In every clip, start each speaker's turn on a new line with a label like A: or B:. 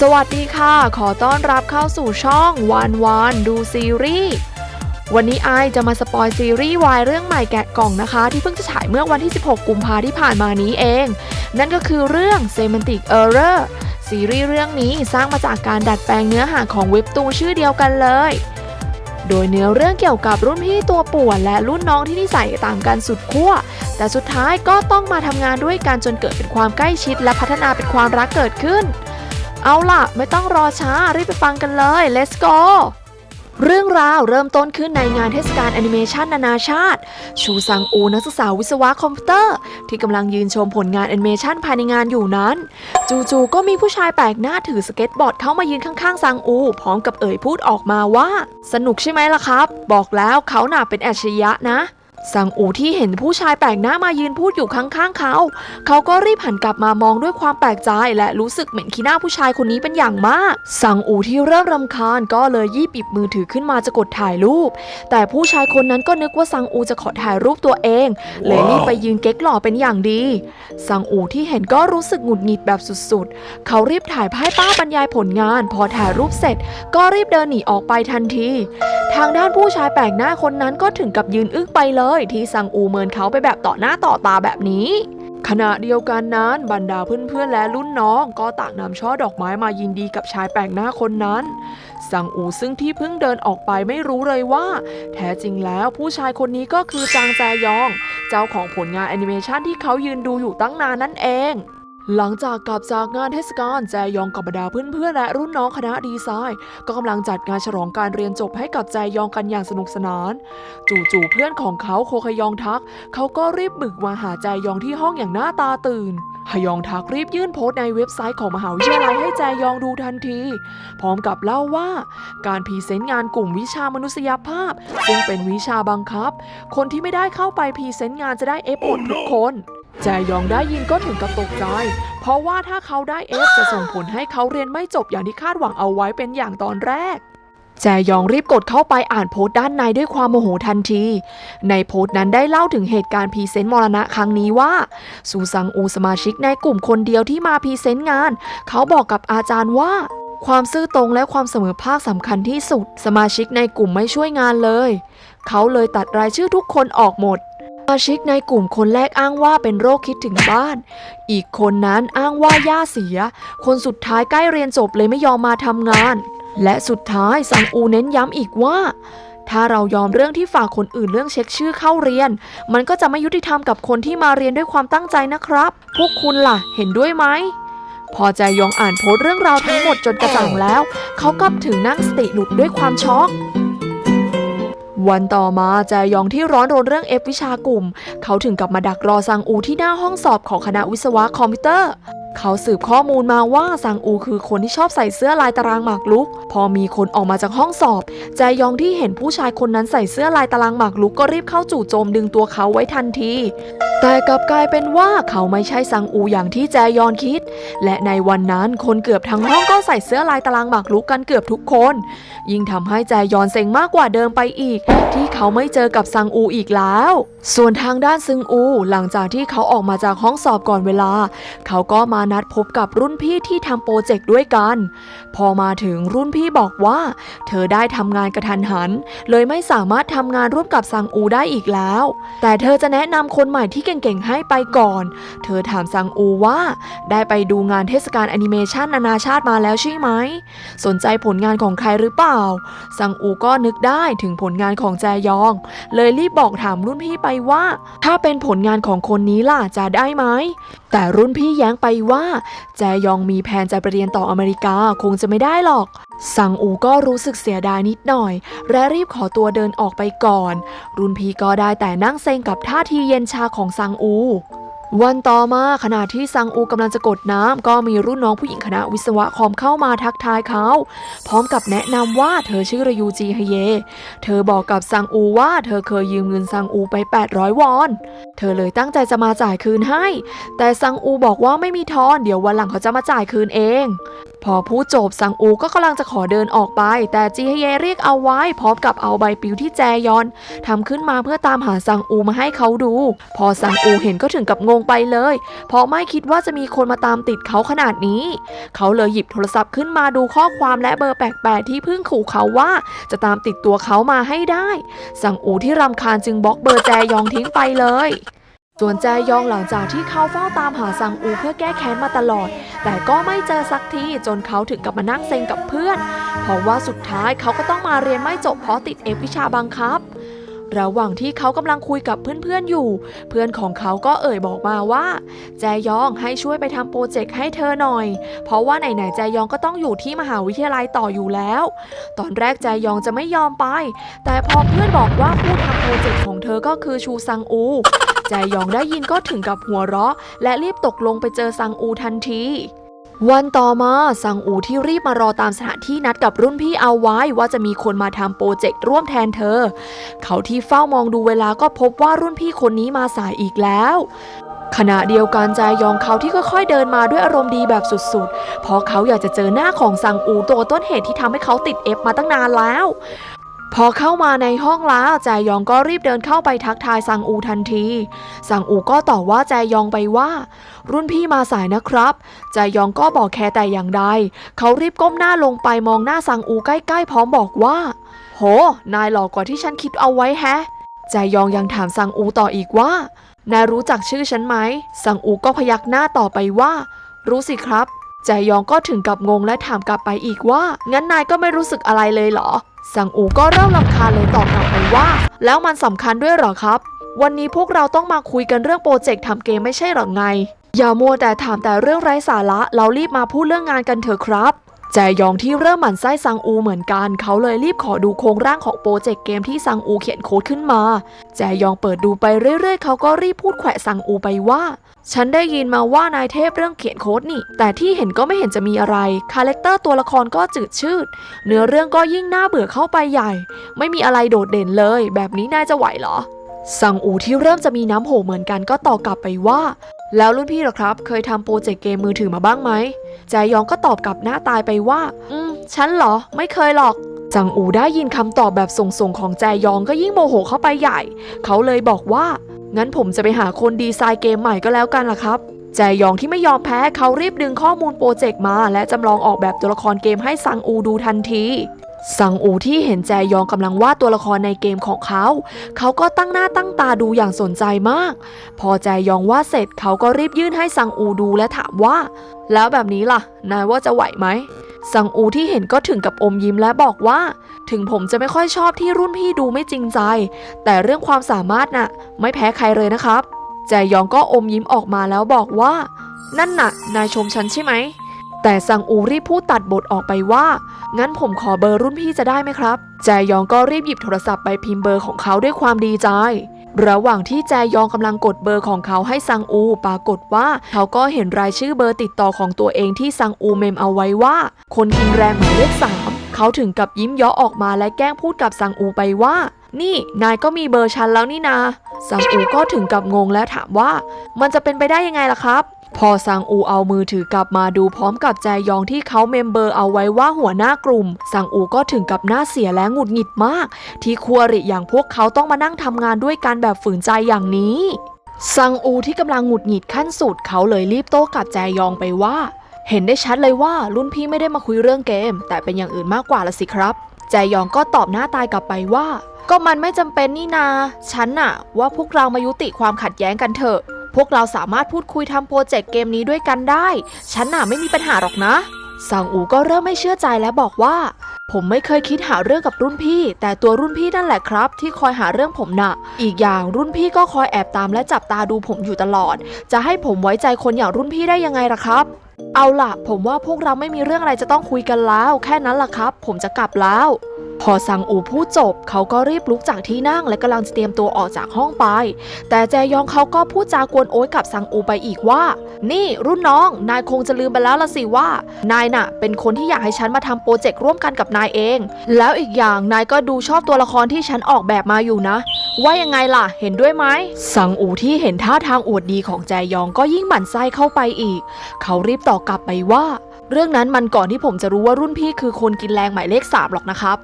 A: สวัสดีค่ะ ขอต้อนรับเข้าสู่ช่องวานวานดูซีรีส์ วันนี้ไอจะมาสปอยซีรีส์วายเรื่องใหม่แกะกล่องนะคะ ที่เพิ่งจะฉายเมื่อวันที่ 16 กุมภาที่ผ่านมานี้เอง นั่นก็คือเรื่อง Semantic Error ซีรีส์เรื่องนี้สร้างมาจากการดัดแปลงเนื้อหาของเว็บตูนชื่อเดียวกันเลย โดยเนื้อเรื่องเกี่ยวกับรุ่นพี่ตัวป่วนและรุ่นน้องที่นิสัยต่างกันสุดขั้ว แต่สุดท้ายก็ต้องมาทำงานด้วยกันจนเกิดเป็นความใกล้ชิด และพัฒนาเป็นความรักเกิดขึ้น เอาล่ะ ไม่ต้องรอช้า รีบไปฟังกันเลย let's go เรื่องราวเริ่มต้นขึ้นในงานเทศกาลแอนิเมชันนานาชาติ ชูซังอูนักศึกษาวิศวะคอมพิวเตอร์ ที่กำลังยืนชมผลงานแอนิเมชันภายในงานอยู่นั้น จู่ๆก็มีผู้ชายแปลกหน้าถือสเก็ตบอร์ดเข้ามายืนข้างๆซังอู พร้อมกับเอ่ยพูดออกมาว่า สนุกใช่ไหมล่ะครับ บอกแล้วเขาหน่าเป็นแอชริยะนะ ซังอูที่เห็นผู้ชายแปลกหน้ามายืนพูดอยู่ข้างๆเขา เขาก็รีบหันกลับมามองด้วยความแปลกใจ และรู้สึกเหม็นขี้หน้าผู้ชายคนนี้เป็นอย่างมากซังอูที่เริ่มรำคาญก็เลยยี่ปิบมือถือขึ้นมาจะกดถ่ายรูป แต่ผู้ชายคนนั้นก็นึกว่าซังอูจะขอถ่ายรูปตัวเอง เลยรีบไปยืนเก๊กหล่อเป็นอย่างดีซังอูที่เห็นก็รู้สึกหงุดหงิดแบบสุดๆ เขารีบถ่ายให้ป้าบรรยายผลงาน พอถ่ายรูปเสร็จ ก็รีบเดินหนีออกไปทันที ทางด้านผู้ชายแปลกหน้าคนนั้นก็ถึงกับยืนอึ้งไปเลยที่ซังอูเมินเขาไปแบบต่อหน้าต่อตาแบบนี้ ขณะเดียวกันนั้นบรรดาเพื่อนๆและรุ่นน้อง ก็ต่างนำช่อดอกไม้มายินดีกับชายแปลกหน้าคนนั้น ซังอูซึ่งที่เพิ่งเดินออกไปไม่รู้เลยว่า แท้จริงแล้วผู้ชายคนนี้ก็คือจางแจยอง เจ้าของผลงานแอนิเมชันที่เขายืนดูอยู่ตั้งนานนั่นเอง หลังจากกลับจากงานเทศกาลแจยองกับบรรดาเพื่อนๆและรุ่นน้องคณะดีไซน์ ก็กำลังจัดงานฉลองการเรียนจบให้กับแจยองกันอย่างสนุกสนาน จู่ๆเพื่อนของเขาโคคยองทัก เขาก็รีบบึกมาหาแจยองที่ห้องอย่างหน้าตาตื่นฮยองทักรีบยื่นโพสต์ในเว็บไซต์ของมหาวิทยาลัยให้แจยองดูทันที พร้อมกับเล่าว่า การพรีเซนต์งานกลุ่มวิชามนุษยภาพ ซึ่งเป็นวิชาบังคับ คนที่ไม่ได้เข้าไปพรีเซนต์งานจะได้เอฟหมดทุกคน แจยองได้ยินก็ถึงกับตกใจ เพราะว่าถ้าเขาได้เอฟจะส่งผลให้เขาเรียนไม่จบอย่างที่คาดหวังเอาไว้เป็นอย่างตอนแรก แจยองรีบกดเข้าไปอ่านโพสต์ด้านในด้วยความโมโหทันที ในโพสต์นั้นได้เล่าถึงเหตุการณ์พรีเซนต์มรณะครั้งนี้ว่าซูซังอูสมาชิกในกลุ่มคนเดียวที่มาพรีเซนต์งาน เขาบอกกับอาจารย์ว่า ความซื่อตรงและความเสมอภาคสำคัญที่สุด สมาชิกในกลุ่มไม่ช่วยงานเลย เขาเลยตัดรายชื่อทุกคนออกหมด สมาชิกในกลุ่มคนแรกอ้างว่าเป็นโรคคิดถึงบ้าน อีกคนนั้นอ้างว่าย่าเสีย คนสุดท้ายใกล้เรียนจบเลยไม่ยอมมาทำงาน และสุดท้ายซังอูเน้นย้ำอีกว่า ถ้าเรายอมเรื่องที่ฝากคนอื่นเรื่องเช็คชื่อเข้าเรียน มันก็จะไม่ยุติธรรมกับคนที่มาเรียนด้วยความตั้งใจนะครับ พวกคุณล่ะ เห็นด้วยไหมพอใจยองอ่านโพสต์เรื่องราวทั้งหมดจนกระจ่างแล้ว เขากลับถึงนั่งสติหลุดด้วยความช็อก วันต่อมาแจยองที่ร้อนรนเรื่องเอฟวิชากลุ่ม เขาถึงกับมาดักรอซังอูที่หน้าห้องสอบของคณะวิศวะคอมพิวเตอร์ เขาสืบข้อมูลมาว่าซังอูคือคนที่ชอบใส่เสื้อลายตารางหมากรุก พอมีคนออกมาจากห้องสอบแจยองที่เห็นผู้ชายคนนั้นใส่เสื้อลายตารางหมากรุกก็รีบเข้าจู่โจมดึงตัวเขาไว้ทันที แต่กลับกลายเป็นว่าเขาไม่ใช่ซังอูอย่างที่แจยอนคิด และในวันนั้นคนเกือบทั้งห้องก็ใส่เสื้อลายตารางหมากรุกกันเกือบทุกคน ยิ่งทำให้แจยอนเซ็งมากกว่าเดิมไปอีก ที่เขาไม่เจอกับซังอูอีกแล้ว ส่วนทางด้านซึงอู หลังจากที่เขาออกมาจากห้องสอบก่อนเวลา เขาก็มานัดพบกับรุ่นพี่ที่ทำโปรเจกต์ด้วยกัน พอมาถึงรุ่นพี่บอกว่า เธอได้ทำงานกระทันหัน เลยไม่สามารถทำงานร่วมกับซังอูได้อีกแล้ว แต่เธอจะแนะนำคนใหม่ที่เก่งๆให้ไปก่อน เธอถามซังอูว่า ได้ไปดูงานเทศกาลแอนิเมชันนานาชาติมาแล้วใช่ไหมสนใจผลงานของใครหรือเปล่าซังอูก็นึกได้ถึงผลงานของแจยอง เลยรีบบอกถามรุ่นพี่ไปว่า ถ้าเป็นผลงานของคนนี้ล่ะจะได้ไหม แต่รุ่นพี่แย้งไปว่าแจยองมีแผนจะไปเรียนต่ออเมริกาคงจะไม่ได้หรอกซังอูก็รู้สึกเสียดายนิดหน่อย และรีบขอตัวเดินออกไปก่อน รุ่นพี่ก็ได้แต่นั่งเซงกับท่าทีเย็นชาของซังอู วันต่อมาขณะที่ซังอูกำลังจะกดน้ำก็มีรุ่นน้องผู้หญิงคณะวิศวะคอมเข้ามาทักทายเขา พร้อมกับแนะนำว่าเธอชื่อรยูจีฮเย เธอบอกกับซังอูว่าเธอเคยยืมเงินซังอูไป 800 วอน เธอเลยตั้งใจจะมาจ่ายคืนให้ แต่ซังอูบอกว่าไม่มีทอนเดี๋ยววันหลังเขาจะมาจ่ายคืนเอง พอพูดจบซังอูก็กำลังจะขอเดินออกไป แต่จีเฮเยเรียกเอาไว้พร้อมกับเอาใบปลิวที่แจยอนทำขึ้นมาเพื่อตามหาซังอูมาให้เขาดู พอซังอูเห็นก็ถึงกับงงไปเลย เพราะไม่คิดว่าจะมีคนมาตามติดเขาขนาดนี้ เขาเลยหยิบโทรศัพท์ขึ้นมาดูข้อความและเบอร์แปลกๆที่เพิ่งขู่เขาว่า จะตามติดตัวเขามาให้ได้ สังอูที่รำคาญจึงบล็อกเบอร์แจยองทิ้งไปเลย ส่วนแจยองหลังจากที่เขาเฝ้าตามหาสังอูเพื่อแก้แค้นมาตลอด แต่ก็ไม่เจอสักทีจนเขาถึงกับมานั่งเซ็งกับเพื่อน เพราะว่าสุดท้ายเขาก็ต้องมาเรียนไม่จบเพราะติดเอฟวิชาบังคับ ระหว่างที่เขากำลังคุยกับเพื่อนๆอยู่ เพื่อนของเขาก็เอ่ยบอกมาว่า แจยองให้ช่วยไปทำโปรเจกต์ให้เธอหน่อย เพราะว่าไหนๆแจยองก็ต้องอยู่ที่มหาวิทยาลัยต่ออยู่แล้ว ตอนแรกแจยองจะไม่ยอมไป แต่พอเพื่อนบอกว่าผู้ทำโปรเจกต์ของเธอก็คือชูซังอู แจยองได้ยินก็ถึงกับหัวเราะ และรีบตกลงไปเจอซังอูทันทีวันต่อมาซังอูที่รีบมารอตามสถานที่นัดกับรุ่นพี่เอาไว้ว่าจะมีคนมาทำโปรเจกต์ร่วมแทนเธอ เขาที่เฝ้ามองดูเวลาก็พบว่ารุ่นพี่คนนี้มาสายอีกแล้ว ขณะเดียวกันแจยองเขาที่ค่อยๆเดินมาด้วยอารมณ์ดีแบบสุดๆ เพราะเขาอยากจะเจอหน้าของซังอูตัวต้นเหตุที่ทำให้เขาติดเอฟมาตั้งนานแล้ว พอเข้ามาในห้องแล้วแจยองก็รีบเดินเข้าไปทักทายซังอูทันที ซังอูก็ตอบว่าแจยองไปว่า รุ่นพี่มาสายนะครับแจยองก็บอกแค่แต่อย่างใด เขารีบก้มหน้าลงไปมองหน้าซังอูใกล้ๆ พร้อมบอกว่า โห นายหล่อกว่าที่ฉันคิดเอาไว้แฮะแจยองยังถามซังอูต่ออีกว่านายรู้จักชื่อฉันไหม ซังอูก็พยักหน้าต่อไปว่า รู้สิครับแจยองก็ถึงกับงงและถามกลับไปอีกว่า งั้นนายก็ไม่รู้สึกอะไรเลยเหรอ ซังอูก็เริ่มรำคาญเลยตอบกลับไปว่า แล้วมันสำคัญด้วยหรอครับ วันนี้พวกเราต้องมาคุยกันเรื่องโปรเจกต์ทำเกมไม่ใช่หรอไง อย่ามัวแต่ถามแต่เรื่องไร้สาระเรารีบมาพูดเรื่องงานกันเถอะครับแจยองที่เริ่มหมั่นไส้ซังอูเหมือนกัน เขาเลยรีบขอดูโครงร่างของโปรเจกต์เกมที่ซังอูเขียนโค้ดขึ้นมา แจยองเปิดดูไปเรื่อยๆ เขาก็รีบพูดแขวะซังอูไปว่า ฉันได้ยินมาว่านายเทพเรื่องเขียนโค้ดนี่ แต่ที่เห็นก็ไม่เห็นจะมีอะไร คาแรคเตอร์ตัวละครก็จืดชืด เนื้อเรื่องก็ยิ่งน่าเบื่อเข้าไปใหญ่ ไม่มีอะไรโดดเด่นเลย แบบนี้นายจะไหวเหรอซังอูที่เริ่มจะมีน้ำโหเหมือนกันก็ตอบกลับไปว่า แล้วรุ่นพี่หรอครับ เคยทำโปรเจกต์เกมมือถือมาบ้างไหมแจยองก็ตอบกลับหน้าตายไปว่า อืม ฉันเหรอ ไม่เคยหรอก จังอูได้ยินคำตอบแบบส่งๆของแจยองก็ยิ่งโมโหเข้าไปใหญ่ เขาเลยบอกว่า งั้นผมจะไปหาคนดีไซน์เกมใหม่ก็แล้วกันล่ะครับ แจยองที่ไม่ยอมแพ้เขารีบดึงข้อมูลโปรเจกต์มา และจำลองออกแบบตัวละครเกมให้ซังอูดูทันทีซังอูที่เห็นแจยองกำลังวาดตัวละครในเกมของเขา เขาก็ตั้งหน้าตั้งตาดูอย่างสนใจมาก พอแจยองวาดเสร็จเขาก็รีบยื่นให้ซังอูดูและถามว่า แล้วแบบนี้ล่ะ นายว่าจะไหวไหม ซังอูที่เห็นก็ถึงกับอมยิ้มและบอกว่า ถึงผมจะไม่ค่อยชอบที่รุ่นพี่ดูไม่จริงใจ แต่เรื่องความสามารถน่ะ ไม่แพ้ใครเลยนะครับแจยองก็อมยิ้มออกมาแล้วบอกว่า นั่นน่ะ นายชมฉันใช่ไหม แต่ซังอูรีบพูดตัดบทออกไปว่า งั้นผมขอเบอร์รุ่นพี่จะได้ไหมครับแจยองก็รีบหยิบโทรศัพท์ไปพิมพ์เบอร์ของเขาด้วยความดีใจ ระหว่างที่แจยองกำลังกดเบอร์ของเขาให้ซังอู ปรากฏว่า เขาก็เห็นรายชื่อเบอร์ติดต่อของตัวเองที่ซังอูเมมเอาไว้ว่า คนกินแรงหมายเลขสามเขาถึงกับยิ้มย่อออกมาและแกล้งพูดกับซังอูไปว่า นี่นายก็มีเบอร์ฉันแล้วนี่นาซังอูก็ถึงกับงงและถามว่า มันจะเป็นไปได้ยังไงล่ะครับ พอซังอูเอามือถือกลับมาดูพร้อมกับแจยองที่เขาเมมเบอร์เอาไว้ว่าหัวหน้ากลุ่ม ซังอูก็ถึงกับหน้าเสียและหงุดหงิดมาก ที่ครัวริอย่างพวกเขาต้องมานั่งทำงานด้วยกันแบบฝืนใจอย่างนี้ ซังอูที่กำลังหงุดหงิดขั้นสุดเขาเลยรีบโต้กลับแจยองไปว่า เห็นได้ชัดเลยว่ารุ่นพี่ไม่ได้มาคุยเรื่องเกม แต่เป็นอย่างอื่นมากกว่าละสิครับ แจยองก็ตอบหน้าตายกลับไปว่า ก็มันไม่จำเป็นนี่นา ฉันน่ะ ว่าพวกเรามายุติความขัดแย้งกันเถอะ พวกเราสามารถพูดคุยทำโปรเจกต์เกมนี้ด้วยกันได้ ฉันน่ะไม่มีปัญหาหรอกนะซังอูก็เริ่มไม่เชื่อใจและบอกว่า ผมไม่เคยคิดหาเรื่องกับรุ่นพี่ แต่ตัวรุ่นพี่นั่นแหละครับ ที่คอยหาเรื่องผมน่ะ อีกอย่างรุ่นพี่ก็คอยแอบตามและจับตาดูผมอยู่ตลอด จะให้ผมไว้ใจคนอย่างรุ่นพี่ได้ยังไงล่ะครับ เอาล่ะ ผมว่าพวกเราไม่มีเรื่องอะไรจะต้องคุยกันแล้ว แค่นั้นล่ะครับ ผมจะกลับแล้ว พอซังอูพูดจบ เขาก็รีบลุกจากที่นั่งและกำลังจะเตรียมตัวออกจากห้องไป แต่แจยองเขาก็พูดจากวนโอยกับซังอูไปอีกว่า นี่รุ่นน้อง นายคงจะลืมไปแล้วละสิว่า นายน่ะ เป็นคนที่อยากให้ฉันมาทำโปรเจกต์ร่วมกันกับนายเอง แล้วอีกอย่างนายก็ดูชอบตัวละครที่ฉันออกแบบมาอยู่นะ ว่ายังไงล่ะ เห็นด้วยไหมซังอูที่เห็นท่าทางอวดดีของแจยองก็ยิ่งหมั่นไส้เข้าไปอีก เขารีบตอบกลับไปว่า เรื่องนั้นมันก่อนที่ผมจะรู้ว่ารุ่นพี่คือคนกินแรงหมายเลขสามหรอกนะครับ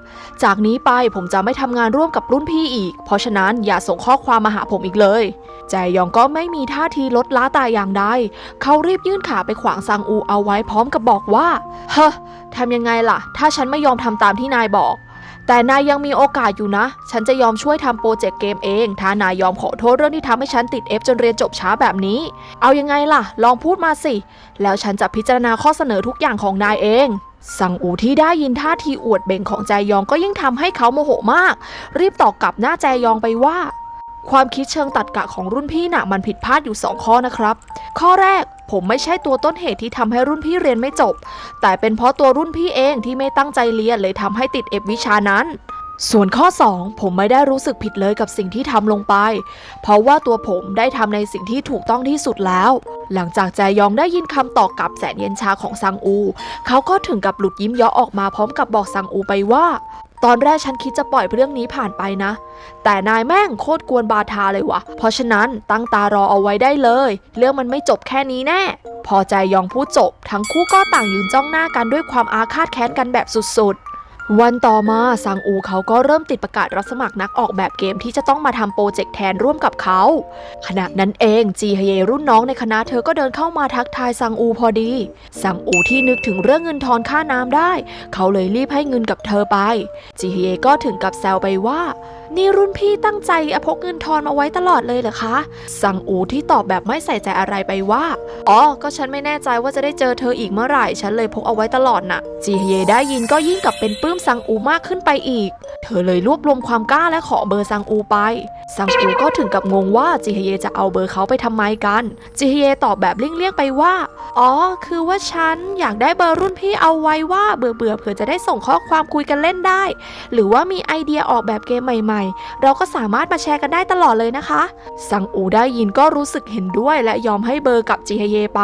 A: จากนี้ไปผมจะไม่ทำงานร่วมกับรุ่นพี่อีก เพราะฉะนั้นอย่าส่งข้อความมาหาผมอีกเลย แจยองก็ไม่มีท่าทีลดล้าตาอย่างใด เขารีบยื่นขาไปขวางซังอูเอาไว้พร้อมกับบอกว่า เฮ้อทำยังไงล่ะ ถ้าฉันไม่ยอมทำตามที่นายบอก แต่นายยังมีโอกาสอยู่นะ ฉันจะยอมช่วยทำโปรเจกต์เกมเอง ถ้านายยอมขอโทษเรื่องที่ทำให้ฉันติด F จนเรียนจบช้าแบบนี้ เอายังไงล่ะ ลองพูดมาสิ แล้วฉันจะพิจารณาข้อเสนอทุกอย่างของนายเองสังอูที่ได้ยินท่าทีอวดเบ่งของแจยองก็ยิ่งทำให้เขาโมโหมาก รีบตอบกลับหน้าแจยองไปว่า ความคิดเชิงตัดกะของรุ่นพี่น่ะมันผิดพลาดอยู่ 2 ข้อนะครับ ข้อแรก ผมไม่ใช่ตัวต้นเหตุที่ทำให้รุ่นพี่เรียนไม่จบ แต่เป็นเพราะตัวรุ่นพี่เองที่ไม่ตั้งใจเรียนเลยทำให้ติดเอฟวิชานั้น ส่วนข้อ 2 ผมไม่ได้รู้สึกผิดเลยกับสิ่งที่ทำลงไป เพราะว่าตัวผมได้ทำในสิ่งที่ถูกต้องที่สุดแล้ว หลังจากแจยองได้ยินคำตอบกลับแสนเย็นชาของซังอู เขาก็ถึงกับหลุดยิ้มยาะออกมาพร้อมกับบอกซังอูไปว่า ตอนแรกฉันคิดจะปล่อยเรื่องนี้ผ่านไปนะ แต่นายแม่งโคตรกวนบาทาเลยวะเพราะฉะนั้นตั้งตารอเอาไว้ได้เลย เรื่องมันไม่จบแค่นี้แน่ พอใจยองพูดจบ ทั้งคู่ก็ต่างยืนจ้องหน้ากันด้วยความอาฆาตแค้นกันแบบสุดๆ วันต่อมาซังอูเขาก็เริ่มติดประกาศรับสมัครนักออกแบบเกมที่จะต้องมาทำโปรเจกต์แทนร่วมกับเขา ขณะนั้นเองจีฮเยรุ่นน้องในคณะเธอก็เดินเข้ามาทักทายซังอูพอดีซังอูที่นึกถึงเรื่องเงินทอนค่าน้ำได้ เขาเลยรีบให้เงินกับเธอไป จีฮเยก็ถึงกับแซวไปว่า นี่รุ่นพี่ตั้งใจเอาพกเงินทอนมาไว้ตลอดเลยเหรอคะซังอูที่ตอบแบบไม่ใส่ใจอะไรไปว่าอ๋อก็ฉันไม่แน่ใจว่าจะได้เจอเธออีกเมื่อไหร่ฉันเลยพกเอาไว้ตลอดน่ะจีฮเยได้ยินก็ยิ่งกับเป็นปลื้มซังอูมากขึ้นไปอีก เธอเลยรวบรวมความกล้าและขอเบอร์ซังอูไป ซังอูก็ถึงกับงงว่าจีฮเยจะเอาเบอร์เขาไปทำไมกันจีฮเยตอบแบบเลี่ยงๆไปว่า อ๋อ คือว่าฉันอยากได้เบอร์รุ่นพี่เอาไว้ว่าเบื่อเบื่อเผื่อจะได้ส่งข้อความคุยกันเล่นได้ หรือว่ามีไอเดียออกแบบเกมใหม่ ๆ เราก็สามารถมาแชร์กันได้ตลอดเลยนะคะ ซังอูได้ยินก็รู้สึกเห็นด้วยและยอมให้เบอร์กับจีฮเยไป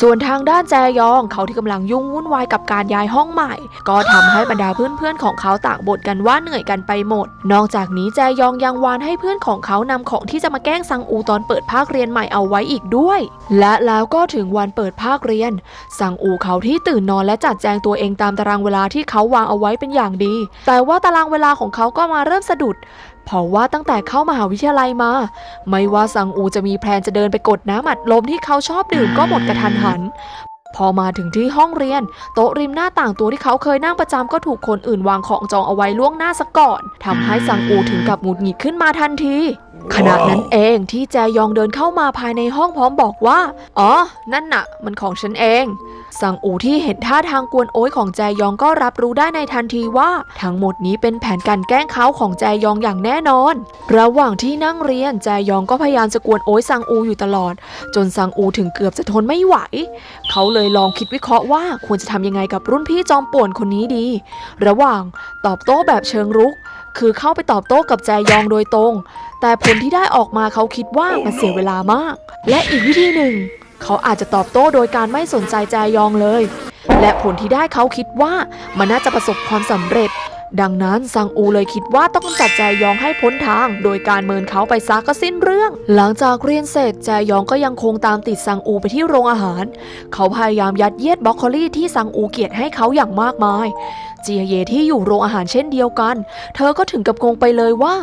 A: ส่วนทางด้านแจยองเขาที่กำลังยุ่งวุ่นวายกับการย้ายห้องใหม่ ก็ทำให้บรรดาเพื่อนๆของเขาต่างบ่นกันว่าเหนื่อยกันไปหมด นอกจากนี้แจยองยังวานให้เพื่อนของเขานำของที่จะมาแกล้งซังอูตอนเปิดภาคเรียนใหม่เอาไว้อีกด้วย และแล้วก็ถึงวันเปิดภาคเรียนซังอูเขาที่ตื่นนอนและจัดแจงตัวเองตามตารางเวลาที่เขาวางเอาไว้เป็นอย่างดี แต่ว่าตารางเวลาของเขาก็มาเริ่มสะดุด เพราะว่าตั้งแต่เข้ามหาวิทยาลัยมา ไม่ว่าซังอูจะมีแพลนจะเดินไปกดน้ำอัดลมที่เขาชอบดื่มก็หมดกระทันหัน พอมาถึงที่ห้องเรียน โต๊ะริมหน้าต่างตัวที่เขาเคยนั่งประจำก็ถูกคนอื่นวางของจองเอาไว้ล่วงหน้าซะก่อนทำให้ซังอูถึงกับหงุดหงิดขึ้นมาทันทีขณะนั้นเองที่แจยองเดินเข้ามาภายในห้องพร้อมบอกว่า อ๋อ นั่นน่ะ มันของฉันเอง สังอูที่เห็นท่าทางกวนโอยของแจยองก็รับรู้ได้ในทันทีว่า ทั้งหมดนี้เป็นแผนการแกล้งเขาของแจยองอย่างแน่นอน ระหว่างที่นั่งเรียนแจยองก็พยายามจะกวนโอยซังอูอยู่ตลอด จนซังอูถึงเกือบจะทนไม่ไหว เขาเลยลองคิดวิเคราะห์ว่าควรจะทำยังไงกับรุ่นพี่จอมป่วนคนนี้ดี ระหว่างตอบโต้แบบเชิงรุก คือเข้าไปตอบโต้กับแจยองโดยตรง แต่ผลที่ได้ออกมาเขาคิดว่ามันเสียเวลามาก และอีกวิธีหนึ่ง เขาอาจจะตอบโต้โดยการไม่สนใจแจยองเลย และผลที่ได้เขาคิดว่ามันน่าจะประสบความสำเร็จ ดังนั้นซังอูเลยคิดว่าต้องจัดแจยองให้พ้นทาง โดยการเมินเขาไปซะก็สิ้นเรื่อง หลังจากเรียนเสร็จแจยองก็ยังคงตามติดซังอูไปที่โรงอาหาร เขาพยายามยัดเยียดบรอกโคลีที่ซังอูเกลียดให้เขาอย่างมากมาย จียเยที่อยู่โรงอาหารเช่นเดียวกัน เธอก็ถึงกับงงไปเลยว่า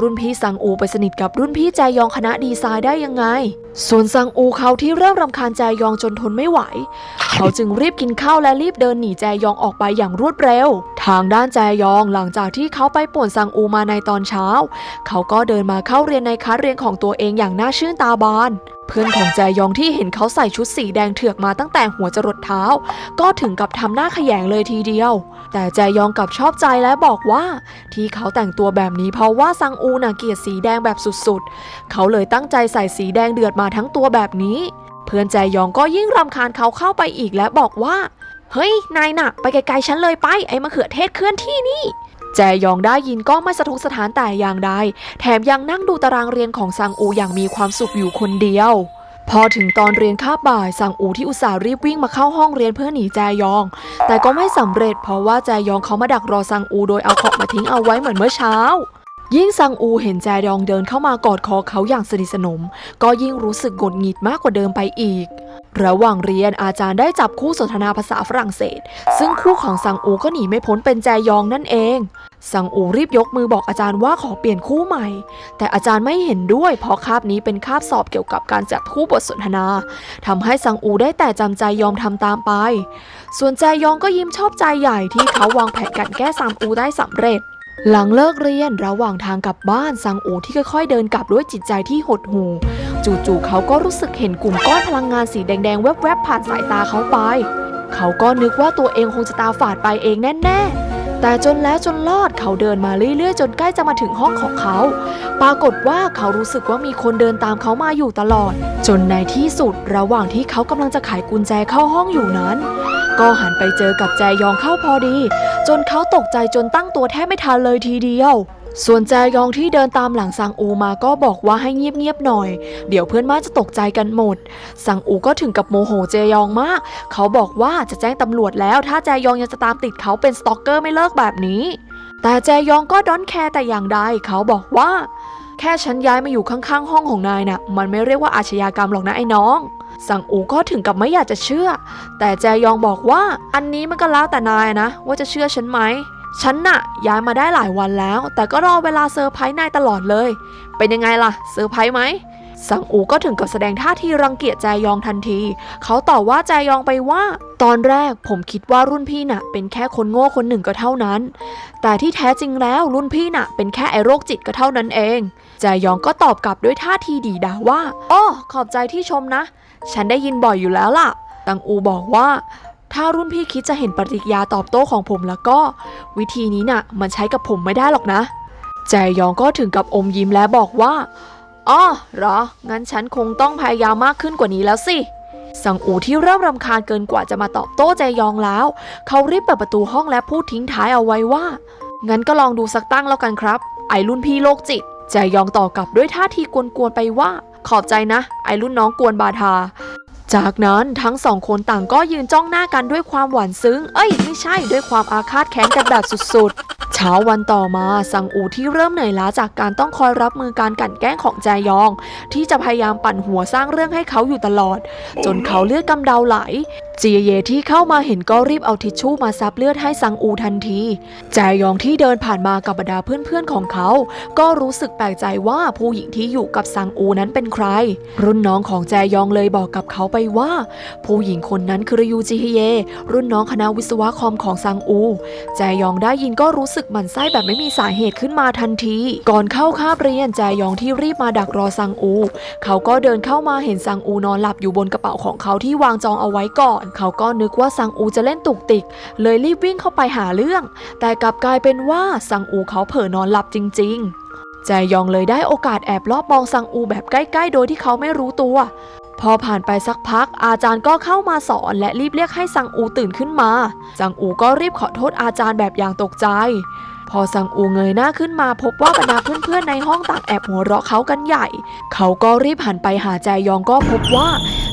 A: รุ่นพี่ซังอูไปสนิทกับรุ่นพี่แจยองคณะดีไซน์ได้ยังไง ส่วนซังอูเขาที่เริ่มรำคาญแจยองจนทนไม่ไหว เขาจึงรีบกินข้าวและรีบเดินหนีแจยองออกไปอย่างรวดเร็ว ทางด้านแจยองหลังจากที่เขาไปป่วนซังอูมาในตอนเช้า เขาก็เดินมาเข้าเรียนในคลาสเรียนของตัวเองอย่างน่าชื่นตาบานเพื่อนของแจยองที่เห็นเขาใส่ชุดสีแดงเถือกมาตั้งแต่หัวจรดเท้า ก็ถึงกับทำหน้าขยงเลยทีเดียว แต่แจยองกลับชอบใจและบอกว่า ที่เขาแต่งตัวแบบนี้เพราะว่าซังอูน่ะเกลียดสีแดงแบบสุดๆ เขาเลยตั้งใจใส่สีแดงเดือดมาทั้งตัวแบบนี้ เพื่อนแจยองก็ยิ่งรำคาญเขาเข้าไปอีกและบอกว่า เฮ้ย นายน่ะไปไกลๆฉันเลยไป ไอ้มะเขือเทศเคลื่อนที่นี่แจยองได้ยินก็ไม่สะทกสถานแต่อย่างใด แถมยังนั่งดูตารางเรียนของซังอูอย่างมีความสุขอยู่คนเดียว พอถึงตอนเรียนคาบบ่ายซังอูที่อุตส่าห์รีบวิ่งมาเข้าห้องเรียนเพื่อหนีแจยอง แต่ก็ไม่สำเร็จเพราะว่าแจยองเขามาดักรอซังอูโดยเอาของมาทิ้งเอาไว้เหมือนเมื่อเช้า ยิ่งซังอูเห็นแจยองเดินเข้ามากอดคอเขาอย่างสนิทสนม ก็ยิ่งรู้สึกหงุดหงิดมากกว่าเดิมไปอีก ระหว่างเรียนอาจารย์ได้จับคู่สนทนาภาษาฝรั่งเศส ซึ่งคู่ของซังอูก็หนีไม่พ้นเป็นแจยองนั่นเอง ซังอูรีบยกมือบอกอาจารย์ว่าขอเปลี่ยนคู่ใหม่ แต่อาจารย์ไม่เห็นด้วยเพราะคาบนี้เป็นคาบสอบเกี่ยวกับการจัดคู่บทสนทนาทำให้ซังอูได้แต่จำใจยอมทำตามไป ส่วนแจยองก็ยิ้มชอบใจใหญ่ที่เขาวางแผนการแก้ซังอูได้สำเร็จ หลังเลิกเรียนระหว่างทางกลับบ้านซังอูที่ค่อยๆ เดินกลับด้วยจิตใจที่หดหู่จู่ๆเขาก็รู้สึกเห็นกลุ่มก้อนพลังงานสีแดงๆ แวบๆ ผ่านสายตาเขาไป เขาก็นึกว่าตัวเองคงจะตาฝาดไปเองแน่ๆ แต่จนแล้วจนรอดเขาเดินมาเรื่อยๆ จนใกล้จะมาถึงห้องของเขา ปรากฏว่าเขารู้สึกว่ามีคนเดินตามเขามาอยู่ตลอด จนในที่สุดระหว่างที่เขากำลังจะไขกุญแจเข้าห้องอยู่นั้น ก็หันไปเจอกับแจยองเข้าพอดี จนเขาตกใจจนตั้งตัวแทบไม่ทันเลยทีเดียว ส่วนแจยองที่เดินตามหลังซังอูมาก็บอกว่าให้เงียบๆหน่อย เดี๋ยวเพื่อนบ้านจะตกใจกันหมดซังอูก็ถึงกับโมโหเจยองมาก เขาบอกว่าจะแจ้งตำรวจแล้ว ถ้าแจยองยังจะตามติดเขาเป็นสตอกเกอร์ไม่เลิกแบบนี้ แต่แจยองก็ดอนแคร์แต่อย่างใดเขาบอกว่า แค่ฉันย้ายมาอยู่ข้างๆ ห้องของนายน่ะ มันไม่เรียกว่าอาชญากรรมหรอกนะไอ้น้องสังอูก็ถึงกับไม่อยากจะเชื่อ แต่แจยองบอกว่า อันนี้มันก็แล้วแต่นายนะ ว่าจะเชื่อฉันไหม ฉันน่ะย้ายมาได้หลายวันแล้ว แต่ก็รอเวลาเซอร์ไพรส์นายตลอดเลย เป็นยังไงล่ะเซอร์ไพรส์ไหมสังอูก็ถึงกับแสดงท่าทีรังเกียจแจยองทันที เขาตอบว่าแจยองไปว่า ตอนแรกผมคิดว่ารุ่นพี่น่ะ เป็นแค่คนโง่คนหนึ่งก็เท่านั้น แต่ที่แท้จริงแล้วรุ่นพี่น่ะ เป็นแค่ไอโรคจิตก็เท่านั้นเอง แจยองก็ตอบกลับด้วยท่าทีดีดาว่าอ้อขอบใจที่ชมนะ ฉันได้ยินบ่อยอยู่แล้วล่ะตังอูบอกว่า ถ้ารุ่นพี่คิดจะเห็นปฏิกิริยาตอบโต้ของผมแล้วก็ วิธีนี้น่ะ มันใช้กับผมไม่ได้หรอกนะ แจยองก็ถึงกับอมยิ้มและบอกว่าอ๋อเหรอ งั้นฉันคงต้องพยายามมากขึ้นกว่านี้แล้วสิ สังอูที่เริ่มรำคาญเกินกว่าจะมาตอบโต้แจยองแล้ว เขารีบเปิดประตูห้องและพูดทิ้งท้ายเอาไว้ว่า งั้นก็ลองดูสักตั้งแล้วกันครับ ไอรุ่นพี่โรคจิต แจยองต่อกลับด้วยท่าทีกวนๆไปว่า ขอบใจนะ ไอรุ่นน้องกวนบาทา จากนั้นทั้งสองคนต่างก็ยืนจ้องหน้ากันด้วยความหวานซึ้ง เอ้ย ไม่ใช่ด้วยความอาฆาตแค้นกันแบบสุดๆ ช้าวันต่อมาสังอูที่เริ่มเหนื่อยล้าจากการต้องคอยรับมือการกั่นแกล้งของแจยอง ที่จะพยายามปั่นหัวสร้างเรื่องให้เขาอยู่ตลอด จนเขาเลือดกำเดาไหลจีเยที่เข้ามาเห็นก็รีบเอาทิชชู่มาซับเลือดให้ซังอูทันที แจยองที่เดินผ่านมากับบรรดาเพื่อนๆของเขา ก็รู้สึกแปลกใจว่าผู้หญิงที่อยู่กับซังอูนั้นเป็นใคร รุ่นน้องของแจยองเลยบอกกับเขาไปว่า ผู้หญิงคนนั้นคือยูจิฮเย รุ่นน้องคณะวิศวะคอมของซังอู แจยองได้ยินก็รู้สึกหมันไส้แบบไม่มีสาเหตุขึ้นมาทันที ก่อนเข้าคาบเรียนแจยองที่รีบมาดักรอซังอู เขาก็เดินเข้ามาเห็นซังอูนอนหลับอยู่บนกระเป๋าของเขาที่วางจองเอาไว้ก่อน เขาก็นึกว่าซังอูจะเล่นตุกติก เลยรีบวิ่งเข้าไปหาเรื่อง แต่กลับกลายเป็นว่าซังอูเขาเผลอนอนหลับจริง ๆ แจยองเลยได้โอกาสแอบลอบมองซังอูแบบใกล้ๆ โดยที่เขาไม่รู้ตัว พอผ่านไปสักพัก อาจารย์ก็เข้ามาสอนและรีบเรียกให้ซังอูตื่นขึ้นมาซังอูก็รีบขอโทษอาจารย์แบบอย่างตกใจ พอซังอูเงยหน้าขึ้นมาพบว่าบรรดาเพื่อนๆในห้องต่างแอบหัวเราะเขากันใหญ่ เขาก็รีบหันไปหาแจยองก็พบว่า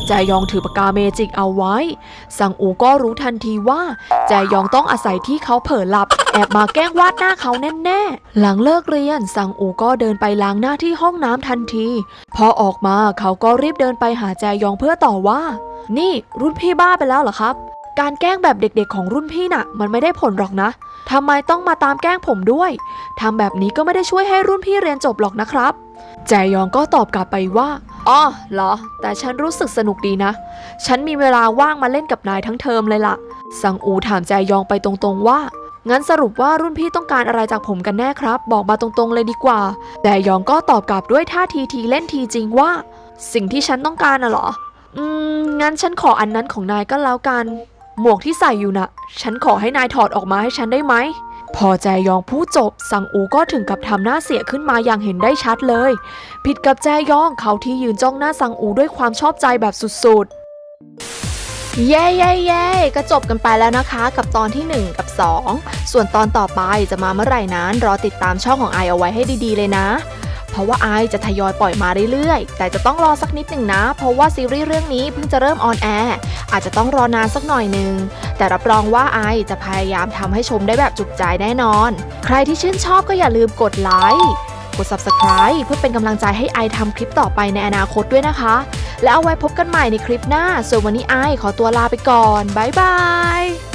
A: แจยองถือปากกาเมจิกเอาไว้ ซังอูก็รู้ทันทีว่าแจยองต้องอาศัยที่เขาเผลอหลับ แอบมาแกล้งวาดหน้าเขาแน่ๆ หลังเลิกเรียนซังอูก็เดินไปล้างหน้าที่ห้องน้ำทันที พอออกมาเขาก็รีบเดินไปหาแจยองเพื่อต่อว่า นี่รุ่นพี่บ้าไปแล้วเหรอครับ การแกล้งแบบเด็กๆของรุ่นพี่น่ะ มันไม่ได้ผลหรอกนะทำไมต้องมาตามแกล้งผมด้วยทำแบบนี้ก็ไม่ได้ช่วยให้รุ่นพี่เรียนจบหรอกนะครับแจยองก็ตอบกลับไปว่าอ๋อเหรอ แต่ฉันรู้สึกสนุกดีนะ ฉันมีเวลาว่างมาเล่นกับนายทั้งเทอมเลยล่ะ สังอูถามแจยองไปตรงๆว่า งั้นสรุปว่ารุ่นพี่ต้องการอะไรจากผมกันแน่ครับ บอกมาตรงๆเลยดีกว่า แจยองก็ตอบกลับด้วยท่าทีทีเล่นทีจริงว่า สิ่งที่ฉันต้องการน่ะเหรอ อืม งั้นฉันขออันนั้นของนายก็แล้วกัน หมวกที่ใส่อยู่น่ะ ฉันขอให้นายถอดออกมาให้ฉันได้ไหม พอแจยองพูดจบ สังอูก็ถึงกับทำหน้าเสียขึ้นมาอย่างเห็นได้ชัดเลย ผิดกับแจยองเขาที่ยืนจ้องหน้าสังอูด้วยความชอบใจแบบสุดๆ เย้เย้เย้ก็จบกันไปแล้วนะคะ กับตอนที่ 1 กับ 2 ส่วนตอนต่อไปจะมาเมื่อไหร่นั้นรอติดตามช่องของไอเอาไว้ให้ดีๆเลยนะ เพราะว่าไอจะทยอยปล่อยมาเรื่อยๆ แต่จะต้องรอสักนิดหนึ่งนะ เพราะว่าซีรีส์เรื่องนี้เพิ่งจะเริ่มออนแอร์อาจจะต้องรอนานสักหน่อยหนึ่งแต่รับรองว่าไอจะพยายามทำให้ชมได้แบบจุใจแน่นอน ใครที่ชื่นชอบก็อย่าลืมกดไลค์กด subscribe เพื่อเป็นกำลังใจให้ไอทำคลิปต่อไปในอนาคตด้วยนะคะ แล้วเอาไว้พบกันใหม่ในคลิปหน้า ส่วนวันนี้ไอขอตัวลาไปก่อน บ๊ายบาย